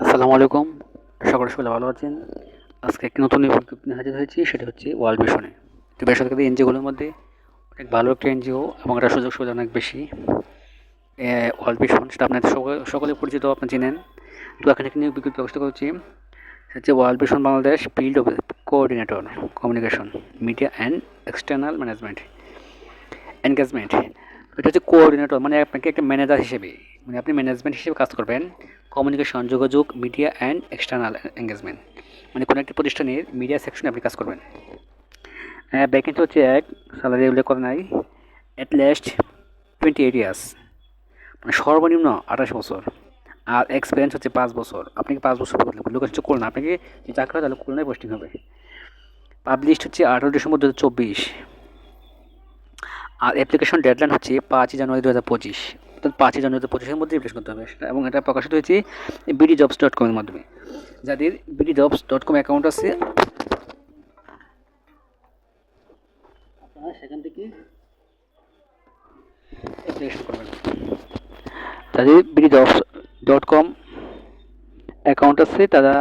আসসালামু আলাইকুম। সকলে সকলে ভালো আছেন। আজকে একটি নতুন বিজ্ঞপ্তি হাজির হয়েছি, সেটা হচ্ছে ওয়ার্ল্ড ভিশনে তো বেসরকারি এনজিওগুলোর মধ্যে অনেক ভালো একটা এনজিও এবং একটা সুযোগ সুবিধা অনেক বেশি। ওয়ার্ল্ড ভিশন সেটা আপনার সকলে পরিচিত আপনি চেনেন। তো এখানে একটি নিয়োগ বিজ্ঞপ্তি ব্যবস্থা করছি। সেটা হচ্ছে world vision Bangladesh field of coordinator, communication, media and external management. Engagement, এটা হচ্ছে কোঅর্ডিনেটর মানে আপনাকে একটা ম্যানেজার হিসেবে মানে আপনি ম্যানেজমেন্ট হিসেবে কাজ করবেন কমিউনিকেশন যোগাযোগ মিডিয়া অ্যান্ড এক্সটার্নাল এঙ্গেজমেন্ট মানে কোনো একটি প্রতিষ্ঠানের মিডিয়া সেকশনে আপনি কাজ করবেন। ভ্যাকেন্সি হচ্ছে এক স্যালারি উল্লেখ করা নাই। At last twenty eight years মানে সর্বনিম্ন আঠাশ বছর। আর এক্সপিরিয়েন্স হচ্ছে পাঁচ বছর। আপনাকে পাঁচ বছর লোকেশন হচ্ছে খুলনা আপনাকে যে চাকরি হয় তাহলে খুলনায় পোস্টিং হবে। পাবলিশড হচ্ছে আঠারো ডিসেম্বর দু হাজার চব্বিশ। আর অ্যাপ্লিকেশন ডেডলাইন হচ্ছে পাঁচই জানুয়ারি দু হাজার পঁচিশ। অর্থাৎ পাঁচই জানুয়ারি দু পঁচিশের মধ্যে অ্যাপ্লিকেশন করতে হবে। সেটা এবং এটা প্রকাশিত হয়েছে বিডি জবস ডট কমের মাধ্যমে। যাদের BD jobs dot com account আছে সেখান থেকে অ্যাপ্লিকেশন করবেন। যাদের BD jobs dot com account আছে, তারা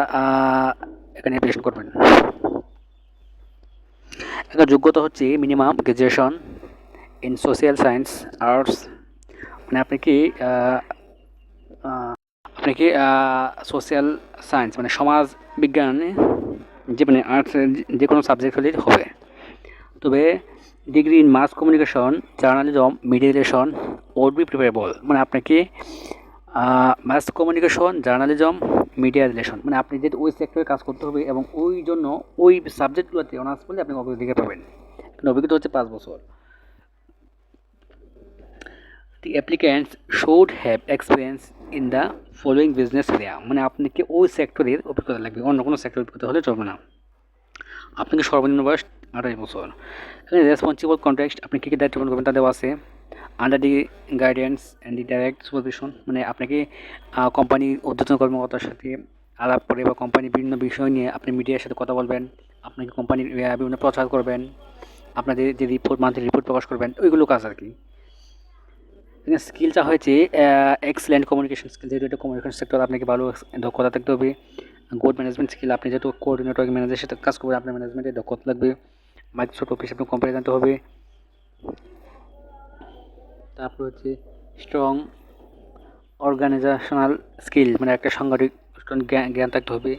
এখানে অ্যাপ্লিকেশন করবেন। এখানে যোগ্যতা হচ্ছে minimum graduation in social science arts মানে আপনি কি আপনি কি সোশ্যাল সায়েন্স মানে সমাজ বিজ্ঞানে যে মানে আর্টস যে কোনো সাবজেক্ট হলেই হবে। তবে degree in mass communication journalism media relation would be preferable মানে আপনাকে mass communication journalism media relation মানে আপনি যেহেতু ওই সেক্টরে কাজ করতে হবে এবং ওই জন্য ওই সাবজেক্টগুলোতে অনার্স করলে আপনি অগ্রাধিকার পাবেন। অভিজ্ঞতা হচ্ছে পাঁচ বছর। The applicants should have experience in the following business area. মানে আপনাকে ওই সেক্টরের অভিজ্ঞতা লাগবে, অন্য কোনো সেক্টরের অভিজ্ঞতা হলে চলবে না। আপনাকে সর্বনিম্ন বয়স আঠাশ বছর। এখানে রেসপন্সিবল কন্ট্যাক্ট আপনি কী কী দায়িত্ব পালন করবেন তা দেওয়া আছে। Under the guidance and the direct supervision মানে আপনাকে কোম্পানির ঊর্ধ্বতন কর্মকর্তার সাথে আলাপ করে বা কোম্পানির বিভিন্ন বিষয় নিয়ে আপনি মিডিয়ার সাথে কথা বলবেন, আপনাকে কোম্পানির বিভিন্ন প্রচার করবেন, আপনাদের যে রিপোর্ট মান্থলি রিপোর্ট প্রকাশ করবেন, ওইগুলো কাজ আর কি। স্কিলটা হয়েছে এক্সেলেন্ট কমিউনিকেশন স্কিল যেহেতু এটা কমিউনিকেশন সেক্টর আপনাকে ভালো দক্ষতা থাকতে হবে। গুড ম্যানেজমেন্ট স্কিল আপনি যেহেতু কোঅর্ডিনেটর ম্যানেজারের সাথে কাজ করবেন, আপনার ম্যানেজমেন্টে দক্ষতা লাগবে। মাইক্রোসফট অফিস আপনার কোম্পানি জানতে হবে। তারপর হচ্ছে স্ট্রং অর্গানাইজেশনাল স্কিল মানে একটা সাংগঠনিক জ্ঞান থাকতে হবে।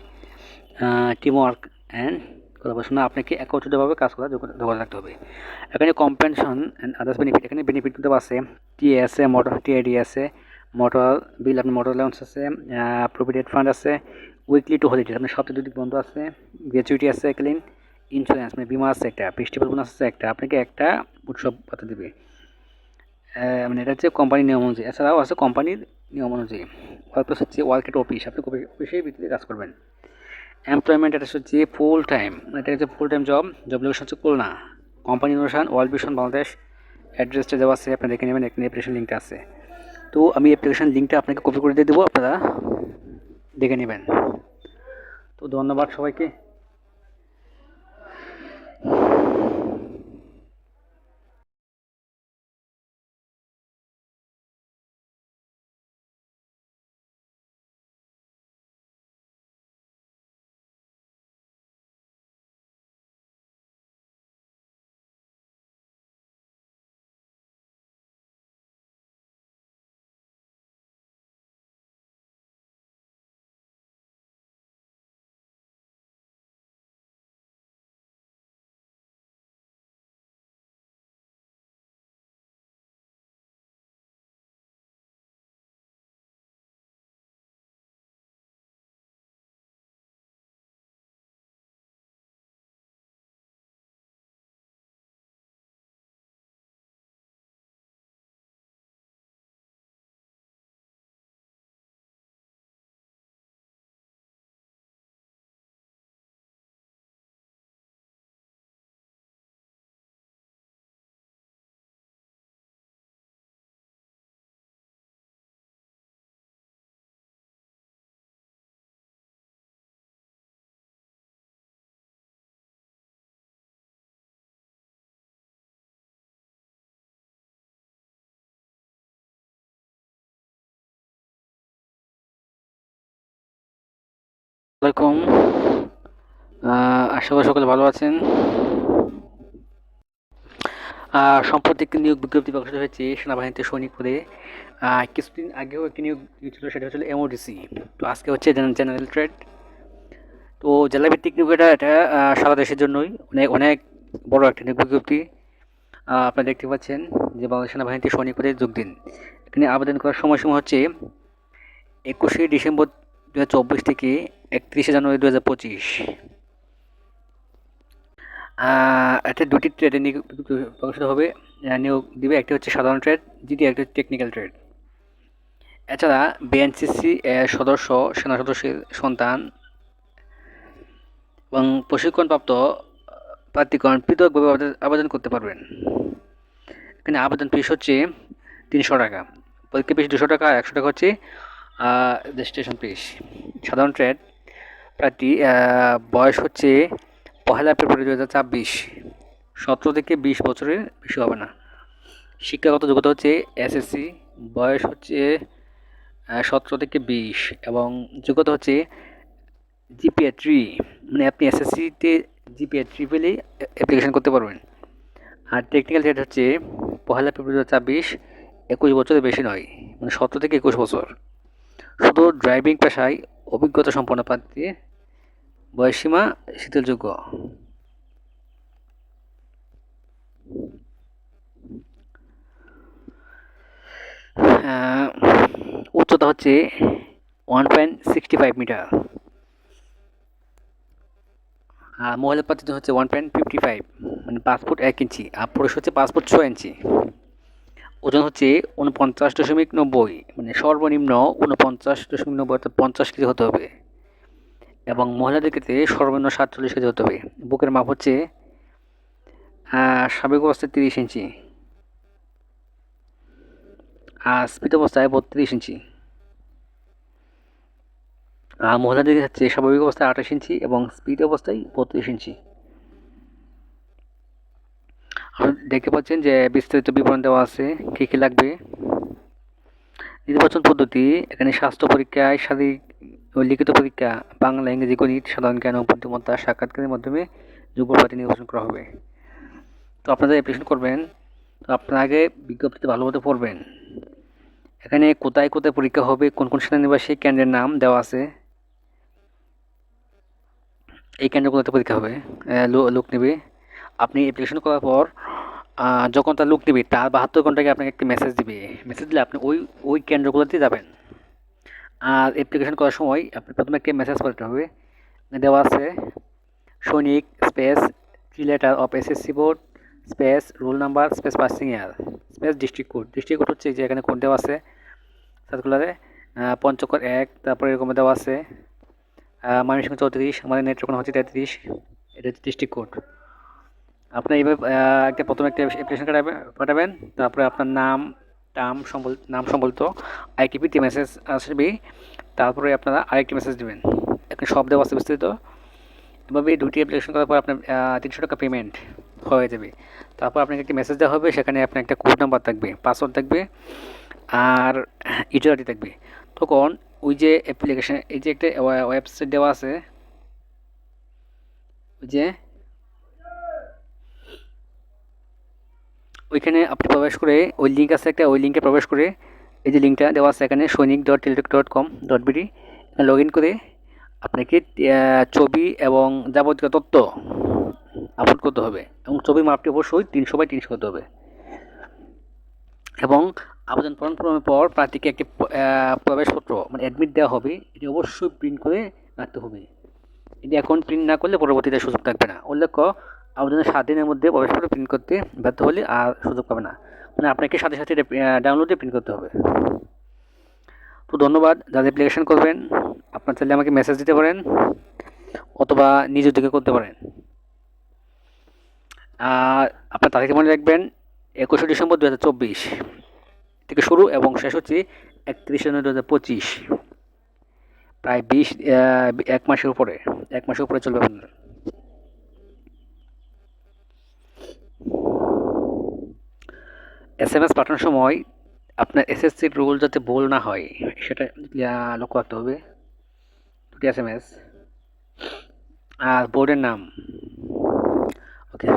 টিম ওয়ার্ক অ্যান্ড পড়াশোনা আপনাকে একত্রিতভাবে কাজ করার যোগ্যতা রাখতে হবে। এখানে কম্পেনশন অ্যান্ড আদার্স বেনিফিট এখানে বেনিফিট কিন্তু আছে। টি আছে মোটর টিআইডি আছে মোটর বিল আপনার মোটর অ্যালাউন্স আছে প্রভিডেন্ট ফান্ড আছে উইকলি টু হলিডে আপনার সপ্তাহে দুদিক বন্ধ আছে গ্র্যাচুইটি আছে ক্লিন ইন্স্যুরেন্স মানে বিমা আছে একটা ফেস্টিভ্যাল বোনাস আছে একটা, আপনাকে একটা উৎসব পাতা দেবে। মানে এটা হচ্ছে কোম্পানির নিয়ম অনুযায়ী। এছাড়াও আছে কোম্পানির নিয়ম অনুযায়ী। ওয়ার্কপ্লেস হচ্ছে ওয়ার্কেট অফিস আপনি অফিসের ভিত্তিতে কাজ করবেন। এমপ্লয়মেন্ট এটা হচ্ছে ফুল টাইম এটা হচ্ছে full time job job location হচ্ছে খুলনা। কোম্পানি অনুসান ওয়ার্ল্ড ভিশন বাংলাদেশ। অ্যাড্রেসটা দেওয়া আছে আপনি দেখে নেবেন, এখানে অ্যাপ্লিকেশন লিঙ্কটা আছে। তো আমি অ্যাপ্লিকেশন লিঙ্কটা আপনাকে কপি করে দিয়ে দেবো, আপনারা দেখে নেবেন। তো ধন্যবাদ সবাইকে। আলাইকুম। আশা করি সকলে ভালো আছেন। সম্প্রতি একটি নিয়োগ বিজ্ঞপ্তি প্রকাশিত হয়েছে সেনাবাহিনীতে সৈনিক পদে। কিছুদিন আগেও একটি নিয়োগ ছিল সেটা হচ্ছিল এমওডিসি তো আজকে হচ্ছে জেনারেল ট্রেড। তো জেলাভিত্তিক নিয়োগ এটা এটা সারা দেশের জন্যই অনেক অনেক বড় একটা নিয়োগ বিজ্ঞপ্তি। আপনারা দেখতে পাচ্ছেন যে বাংলাদেশ সেনাবাহিনীতে সৈনিক যোগ দিন। এখানে আবেদন করার সময়সীমা হচ্ছে একুশে ডিসেম্বর দু চব্বিশ থেকে একত্রিশে জানুয়ারি দু হাজার পঁচিশ এটা দুটি ট্রেডে প্রকাশিত হবে। নিয়োগ দিবে, একটি হচ্ছে সাধারণ ট্রেড দ্বিতীয় একটি হচ্ছে টেকনিক্যাল ট্রেড এছাড়া বিএনসিসি সদস্য, সেনা সদস্যের সন্তান এবং প্রশিক্ষণপ্রাপ্ত প্রার্থীগণ পৃথকভাবে আবেদন করতে পারবেন। এখানে আবেদন ফিস হচ্ছে তিনশো টাকা। পরীক্ষা ফিস দুশো টাকা, একশো টাকা হচ্ছে রেজিস্ট্রেশন ফিস সাধারণ ট্রেড প্রার্থী বয়স হচ্ছে পহেলা ফেব্রুয়ারি দু হাজার ছাব্বিশ। সতেরো থেকে বিশ বছরের বেশি হবে না। শিক্ষাগত যোগ্যতা হচ্ছে এসএসসি বয়স হচ্ছে সতেরো থেকে বিশ এবং যোগ্যতা হচ্ছে জিপিএ থ্রি মানে আপনি এসএসসিতে জিপিএ থ্রি পেলেই অ্যাপ্লিকেশন করতে পারবেন। আর টেকনিক্যাল ডেট হচ্ছে পহেলা ফেব্রুয়ারি দু হাজার ছাব্বিশ, একুশ বছরের বেশি নয় মানে সতেরো থেকে একুশ বছর। শুধু ড্রাইভিং পেশায় অভিজ্ঞতা সম্পন্ন প্রার্থী বয়সীমা শীতলযোগ্য। উচ্চতা হচ্ছে one point sixty five metre আর মহিলা প্রার্থীদের হচ্ছে ওয়ান পয়েন্ট ফিফটি ফাইভ মানে পাঁচ ফুট এক ইঞ্চি, আর পুরুষ হচ্ছে পাঁচ ছয় ইঞ্চি। ওজন হচ্ছে উনপঞ্চাশ দশমিক নব্বই মানে সর্বনিম্ন উনপঞ্চাশ দশমিক নব্বই অর্থাৎ পঞ্চাশ কেজি হতে হবে। এবং মহিলাদের ক্ষেত্রে সর্বনিম্ন সাতচল্লিশ কেজি হতে হবে। বুকের মাপ হচ্ছে স্বাভাবিক অবস্থায় তিরিশ ইঞ্চি। আর স্পিড অবস্থায় বত্রিশ ইঞ্চি। আর মহিলাদের হচ্ছে স্বাভাবিক অবস্থায় আঠাশ ইঞ্চি এবং স্পিড অবস্থায় বত্রিশ ইঞ্চি। দেখতে পাচ্ছেন যে বিস্তারিত বিবরণ দেওয়া আছে, কী কী লাগবে? নির্বাচন পদ্ধতি, এখানে স্বাস্থ্য পরীক্ষায় শারীরিক লিখিত পরীক্ষা, বাংলা, ইংরেজি, গণিত, সাধারণ জ্ঞান ও বুদ্ধিমত্তা সাক্ষাৎকারের মাধ্যমে যুব প্রার্থী নির্বাচন করা হবে। তো আপনারা অ্যাপ্লিকেশন করবেন তো আপনার আগে বিজ্ঞপ্তিতে ভালোমতো পড়বেন। এখানে কোথায় কোথায় পরীক্ষা হবে, কোন কোন সেনানিবাসী কেন্দ্রের নাম দেওয়া আছে, এই কেন্দ্রগুলোতে পরীক্ষা হবে লোক নেবে। আপনি অ্যাপ্লিকেশন করার পর যখন তার লোক নেবে তার বাহাত্তর ঘন্টাকে আপনাকে একটি মেসেজ দিবে। মেসেজ দিলে আপনি ওই ওই কেন্দ্রগুলোতে যাবেন। আর অ্যাপ্লিকেশন করার সময় আপনি প্রথমে একটি মেসেজ করতে হবে। দেওয়া আছে, সৈনিক space three letter of SSC board space roll number space passing year space district code district code হচ্ছে যে এখানে কোড দেওয়া আছে সার্কুলারে পঞ্চকর এক, তারপরে এরকম দেওয়া আছে ময়মনসিংহ চৌত্রিশ, আমাদের নেটওয়ার্ক হচ্ছে তেত্রিশ, এটা হচ্ছে ডিস্ট্রিক্ট কোড আপনি এইভাবে একটা প্রথমে একটা অ্যাপ্লিকেশন কার্ড পাঠাবেন, তারপরে আপনার নাম, টার্ম সম্বল, নাম সম্বলিত আইটিপিটি মেসেজ আসবে, তারপরে আপনারা আরেকটি মেসেজ দেবেন। এখানে সব দেওয়া আছে বিস্তৃত এভাবে দুটি অ্যাপ্লিকেশন করার পর আপনার তিনশো টাকা পেমেন্ট হয়ে যাবে। তারপর আপনাকে একটি মেসেজ দেওয়া হবে, সেখানে আপনার একটা কোড নাম্বার থাকবে পাসওয়ার্ড থাকবে, আর ইউজার আইডি থাকবে। তখন ওই যে অ্যাপ্লিকেশন এই যে একটা ওয়েবসাইট দেওয়া আছে, ওই যে ওইখানে আপনি প্রবেশ করে ওই লিঙ্ক আছে একটা, ওই লিঙ্কে প্রবেশ করে এই যে লিঙ্কটা দেওয়া আছে এখানে সৈনিক dot Teletalk dot com dot BD log in করে আপনাকে ছবি এবং যাবতীয় তথ্য আপলোড করতে হবে এবং ছবির মাপটি অবশ্যই তিনশো বাই তিনশো করতে হবে। এবং আবেদন পূরণ পূরণের পর প্রার্থীকে একটি প্রবেশপত্র মানে অ্যাডমিট দেওয়া হবে, এটি অবশ্যই প্রিন্ট করে রাখতে হবে। এটি এখন প্রিন্ট না করলে পরবর্তীতে সুযোগ থাকবে না। উল্লেখ্য আবেদনের সাত দিনের মধ্যে প্রবেশপত্র প্রিন্ট করতে ব্যর্থ হলে আর সুযোগ পাবে না। মানে আপনাকে সাথে সাথে ডাউনলোডে প্রিন্ট করতে হবে। তো ধন্যবাদ, যাদের অ্যাপ্লিকেশন করবেন, আপনার চাইলে আমাকে মেসেজ দিতে পারেন, অথবা নিজের দিকে করতে পারেন। আর আপনার তারিখে মনে রাখবেন, একুশে ডিসেম্বর দু হাজার চব্বিশ। থেকে শুরু এবং শেষ হচ্ছে একত্রিশে জানুয়ারি দু হাজার পঁচিশ। প্রায় বিশ এক মাসের উপরে, এক মাসের উপরে চলবে আপনার। এস এম এস পাঠানোর সময় আপনার এসএসসির রুল যাতে ভুল না হয়, সেটা লক্ষ্য রাখতে হবে। দুটি এস এম এস আর বোর্ডের নাম। ওকে